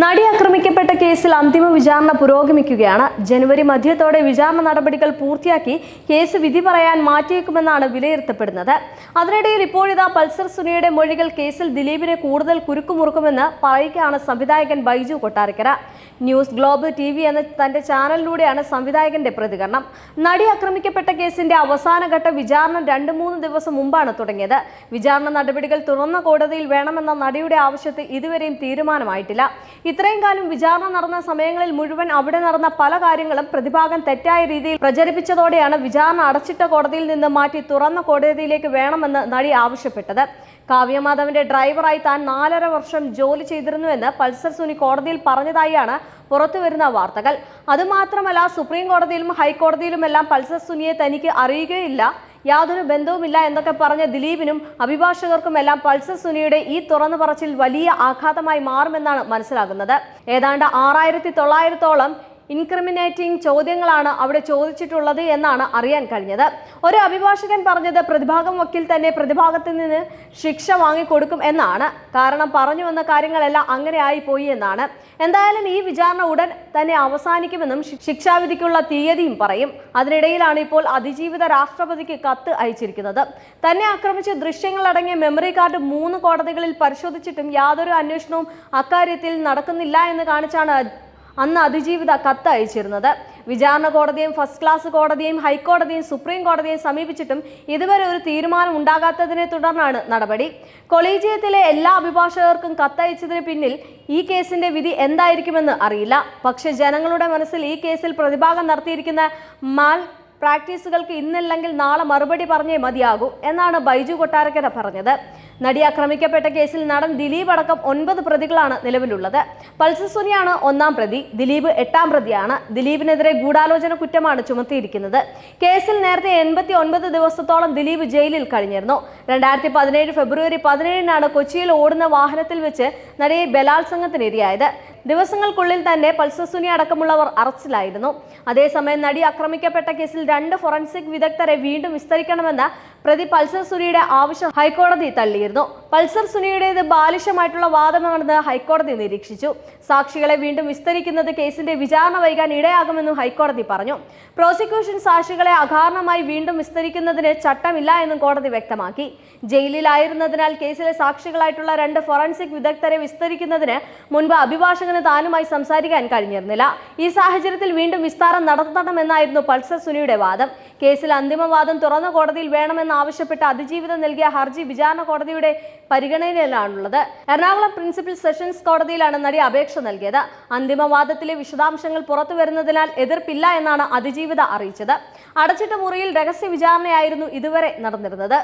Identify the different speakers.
Speaker 1: നടി ആക്രമിക്കപ്പെട്ട കേസിൽ അന്തിമ വിചാരണ പുരോഗമിക്കുകയാണ്. ജനുവരി മധ്യത്തോടെ വിചാരണ നടപടികൾ പൂർത്തിയാക്കി കേസ് വിധി പറയാൻ മാറ്റിയേക്കുമെന്നാണ് വിലയിരുത്തപ്പെടുന്നത്. അതിനിടയിൽ ഇപ്പോഴിതാ പൾസർ സുനിയുടെ മൊഴികൾ കേസിൽ ദിലീപിനെ കൂടുതൽ കുരുക്കുമുറുക്കുമെന്ന് പറയുകയാണ് സംവിധായകൻ Baiju Kottarakkara. News globe T V എന്ന തന്റെ ചാനലിലൂടെയാണ് സംവിധായകന്റെ പ്രതികരണം. നടി ആക്രമിക്കപ്പെട്ട കേസിന്റെ അവസാനഘട്ട വിചാരണ രണ്ട് മൂന്ന് ദിവസം മുമ്പാണ് തുടങ്ങിയത്. വിചാരണ നടപടികൾ തുറന്ന കോടതിയിൽ വേണമെന്ന നടിയുടെ ആവശ്യത്തിൽ ഇതുവരെയും തീരുമാനമായിട്ടില്ല. ഇത്രയും കാലം വിചാരണ നടന്ന സമയങ്ങളിൽ മുഴുവൻ അവിടെ നടന്ന പല കാര്യങ്ങളും പ്രതിഭാഗം തെറ്റായ രീതിയിൽ പ്രചരിപ്പിച്ചതോടെയാണ് വിചാരണ അടച്ചിട്ട കോടതിയിൽ നിന്ന് മാറ്റി തുറന്ന കോടതിയിലേക്ക് വേണമെന്ന് നടി ആവശ്യപ്പെട്ടത്. കാവ്യമാധവന്റെ ഡ്രൈവറായി താൻ നാലര വർഷം ജോലി ചെയ്തിരുന്നുവെന്ന് പൾസർ സുനി കോടതിയിൽ പറഞ്ഞതായാണ് പുറത്തുവരുന്ന വാർത്തകൾ. അതുമാത്രമല്ല സുപ്രീം കോടതിയിലും ഹൈക്കോടതിയിലുമെല്ലാം പൾസർ സുനിയെ തനിക്ക് അറിയുകയില്ല. യാതൊരു ബന്ധവുമില്ല എന്നൊക്കെ പറഞ്ഞ ദിലീപിനും അഭിഭാഷകർക്കും എല്ലാം പൾസർ സുനിയുടെ ഈ തുറന്നു പറച്ചിൽ വലിയ ആഘാതമായി മാറുമെന്നാണ് മനസ്സിലാകുന്നത്. ഏതാണ്ട് ആറായിരത്തി തൊള്ളായിരത്തോളം ഇൻക്രിമിനേറ്റിംഗ് ചോദ്യങ്ങളാണ് അവിടെ ചോദിച്ചിട്ടുള്ളത് എന്നാണ് അറിയാൻ കഴിഞ്ഞത്. ഒരു അഭിഭാഷകൻ പറഞ്ഞത് പ്രതിഭാഗം വക്കീൽ തന്നെ പ്രതിഭാഗത്തിൽ നിന്ന് ശിക്ഷ വാങ്ങിക്കൊടുക്കും എന്നാണ്. കാരണം പറഞ്ഞു വന്ന കാര്യങ്ങളെല്ലാം അങ്ങനെ ആയിപ്പോയി എന്നാണ്. എന്തായാലും ഈ വിചാരണ ഉടൻ തന്നെ അവസാനിക്കുമെന്നും ശിക്ഷാവിധിക്കുള്ള തീയതിയും പറയും. അതിനിടയിലാണ് ഇപ്പോൾ അതിജീവിത രാഷ്ട്രപതിക്ക് കത്ത് അയച്ചിരിക്കുന്നത്. തന്നെ ആക്രമിച്ച ദൃശ്യങ്ങളടങ്ങിയ മെമ്മറി കാർഡ് മൂന്ന് കോടതികളിൽ പരിശോധിച്ചിട്ടും യാതൊരു അന്വേഷണവും അക്കാര്യത്തിൽ നടക്കുന്നില്ല എന്ന് കാണിച്ചാണ് അന്ന് അതിജീവിത കത്ത് അയച്ചിരുന്നത് വിചാരണ കോടതിയും ഫസ്റ്റ് ക്ലാസ് കോടതിയും ഹൈക്കോടതിയും സുപ്രീം കോടതിയും സമീപിച്ചിട്ടും ഇതുവരെ ഒരു തീരുമാനം ഉണ്ടാകാത്തതിനെ തുടർന്നാണ് നടപടി. കൊളീജിയത്തിലെ എല്ലാ അഭിഭാഷകർക്കും കത്തയച്ചതിന് പിന്നിൽ ഈ കേസിന്റെ വിധി എന്തായിരിക്കുമെന്ന് അറിയില്ല. പക്ഷെ ജനങ്ങളുടെ മനസ്സിൽ ഈ കേസിൽ പ്രതിഭാഗം നടത്തിയിരിക്കുന്ന മാൽ പ്രാക്ടീസുകൾക്ക് ഇന്നല്ലെങ്കിൽ നാളെ മറുപടി പറഞ്ഞേ മതിയാകൂ എന്നാണ് ബൈജു കൊട്ടാരക്കര പറഞ്ഞത്. നടി ആക്രമിക്കപ്പെട്ട കേസിൽ നടൻ ദിലീപ് അടക്കം ഒൻപത് പ്രതികളാണ് നിലവിലുള്ളത്. പൾസർ സുനിയാണ് ഒന്നാം പ്രതി ദിലീപ് എട്ടാം പ്രതിയാണ്. ദിലീപിനെതിരെ ഗൂഢാലോചന കുറ്റമാണ് ചുമത്തിയിരിക്കുന്നത്. കേസിൽ നേരത്തെ എൺപത്തി ഒൻപത് ദിവസത്തോളം ദിലീപ് ജയിലിൽ കഴിഞ്ഞിരുന്നു. രണ്ടായിരത്തി പതിനേഴ് ഫെബ്രുവരി പതിനേഴിനാണ് കൊച്ചിയിൽ ഓടുന്ന വാഹനത്തിൽ വെച്ച് നടിയെ ബലാത്സംഗത്തിനിരയായത്. ദിവസങ്ങൾക്കുള്ളിൽ തന്നെ പൾസസുനി അടക്കമുള്ളവർ അറസ്റ്റിലായിരുന്നു. അതേസമയം നടി ആക്രമിക്കപ്പെട്ട കേസിൽ രണ്ട് ഫോറൻസിക് വിദഗ്ധരെ വീണ്ടും വിസ്തരിക്കണമെന്ന പ്രതി പൾസർ സുനിയുടെ ആവശ്യം ഹൈക്കോടതി തള്ളിയിരുന്നു. പൾസർ സുനിയുടേത് ബാലിഷമായിട്ടുള്ള വാദമാണെന്ന് ഹൈക്കോടതി നിരീക്ഷിച്ചു. സാക്ഷികളെ വീണ്ടും വിസ്തരിക്കുന്നത് കേസിന്റെ വിചാരണ വൈകാൻ ഇടയാകുമെന്നും ഹൈക്കോടതി പറഞ്ഞു. പ്രോസിക്യൂഷൻ സാക്ഷികളെ അകാരണമായി വീണ്ടും വിസ്തരിക്കുന്നതിന് ചട്ടമില്ല എന്നും കോടതി വ്യക്തമാക്കി. ജയിലിലായിരുന്നതിനാൽ കേസിലെ സാക്ഷികളായിട്ടുള്ള രണ്ട് ഫോറൻസിക് വിദഗ്ധരെ വിസ്തരിക്കുന്നതിന് മുൻപ് അഭിഭാഷകന് താനുമായി സംസാരിക്കാൻ കഴിഞ്ഞിരുന്നില്ല. ഈ സാഹചര്യത്തിൽ വീണ്ടും വിസ്താരം നടത്തണമെന്നായിരുന്നു പൾസർ സുനിയുടെ വാദം. കേസിൽ അന്തിമവാദം തുറന്ന കോടതിയിൽ വേണമെന്നാവശ്യപ്പെട്ട് അതിജീവിതം നൽകിയ ഹർജി വിചാരണ കോടതിയുടെ പരിഗണനയിലാണുള്ളത്. എറണാകുളം പ്രിൻസിപ്പൽ സെഷൻസ് കോടതിയിലാണ് നടി അപേക്ഷ നൽകിയത്. അന്തിമവാദത്തിലെ വിശദാംശങ്ങൾ പുറത്തു വരുന്നതിനാൽ എതിർപ്പില്ല എന്നാണ് അതിജീവിത അറിയിച്ചത്. അടച്ചിട്ട മുറിയിൽ രഹസ്യ വിചാരണയായിരുന്നു ഇതുവരെ നടന്നിരുന്നത്.